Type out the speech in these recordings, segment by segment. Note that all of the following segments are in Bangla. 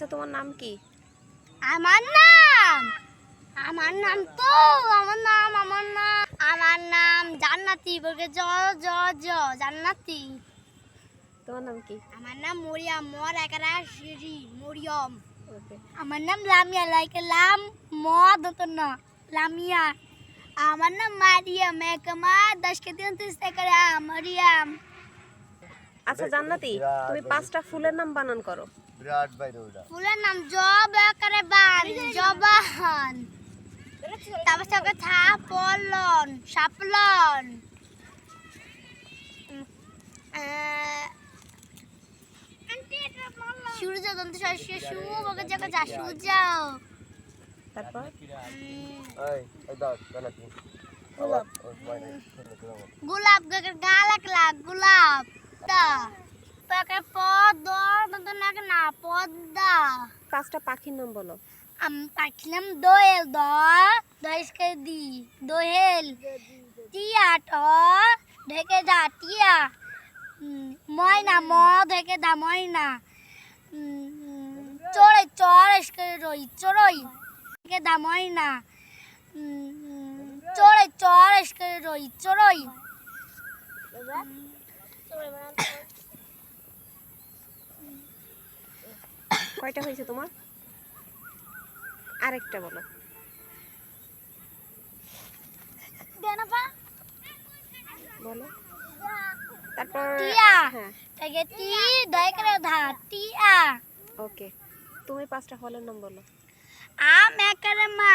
আচ্ছা তোমার নাম কি? আমার নাম। আমার নাম তো আমার নাম আমার নাম। আমার নাম জান্নাতি বলকে জ জ জ জান্নাতি। তোমার নাম কি? আমার নাম মরিয়াম মর একরা সিরি মরিয়ম। আমার নাম লামিয়া লাইকে লাম মদ তো না লামিয়া। আমার নাম মারিয়াম একমা দশ কে দিন তিস করে মারিয়াম। আচ্ছা জান্নাতি তুমি পাঁচটা ফুলের নাম বানান করো। বিরাট বাইরে ওটা ফুলের নাম জব করে বান জবান। তারপর সঙ্গে থা পলন সাপলন। সূর্য দন্ত শস্য সু বকে জায়গা যা সূর্য। তারপর? এই এই দাও কেন। গোলাপ। গালাক লাগ গোলাপ দা পাকে পদ নাক না পদ্মা পাঁচটা পাখির নাম বলো। আমি পাখিলাম দোয়েল দ দইসকে দি দোহেল। টিয়া ট ঢেকে দা টিয়া। ময়না ম ঢেকে দা ময়না। উম, চড়ই চড়ইসকে রই চড়ই ঢেকে দা ময়না। উম, চড়ই চড়ইসকে রই চড়ই। কয়টা হয়েছে তোমার? আরেকটা বলো। বলো। তারপর টিয়া। হ্যাঁ। ধা টিয়া। ওকে। তুমি পাঁচটা ফলের নাম বলো। আম একারে মা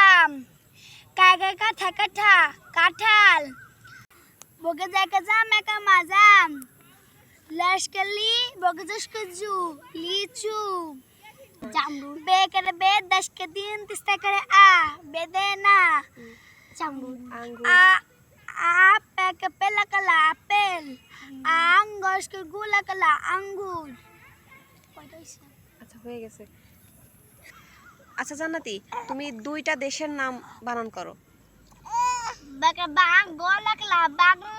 আম। কাগা কাঠা কাঠা কাঁঠাল। বগে জায়গা জাম একা মা জাম লাশকালি বগজস কজু লিচু জামরুল বে করে বে দশ দিন তিস্তা করে আ বেদে না জামরুল আ আপ পেলা কলা আপেল আঙ্গস আঙ্গুর আচ্ছা হয়ে গেছে। আচ্ছা জান্নাতি তুমি দুইটা দেশের নাম বানান করো। বাংলা বাংলা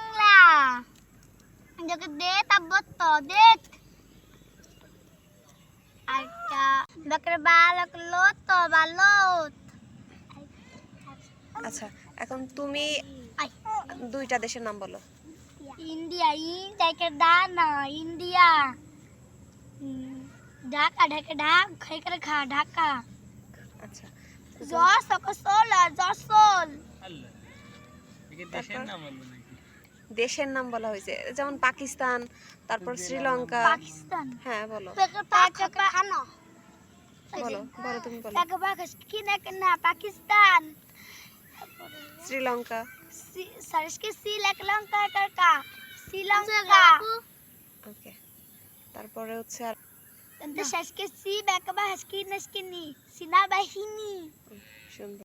balot. আচ্ছা এখন তুমি. দুইটা দেশের নাম বলো in take dana India. Dhaka Dhaka ঢাক খাই করে খা ঢাকা আচ্ছা জস সকসল জসল দেশের নাম বলা দেশের নাম বলা হয়েছে। যেমন পাকিস্তান তারপর শ্রীলঙ্কা। হ্যাঁ বলো। বলো বলো তুমি বলো। পাকিস্তান শ্রীলঙ্কা। শ্রীলঙ্কা তারপরে হচ্ছে আর দেশকে সি ব্যাকবা হাসকি নসকিনি সিনা সুন্দর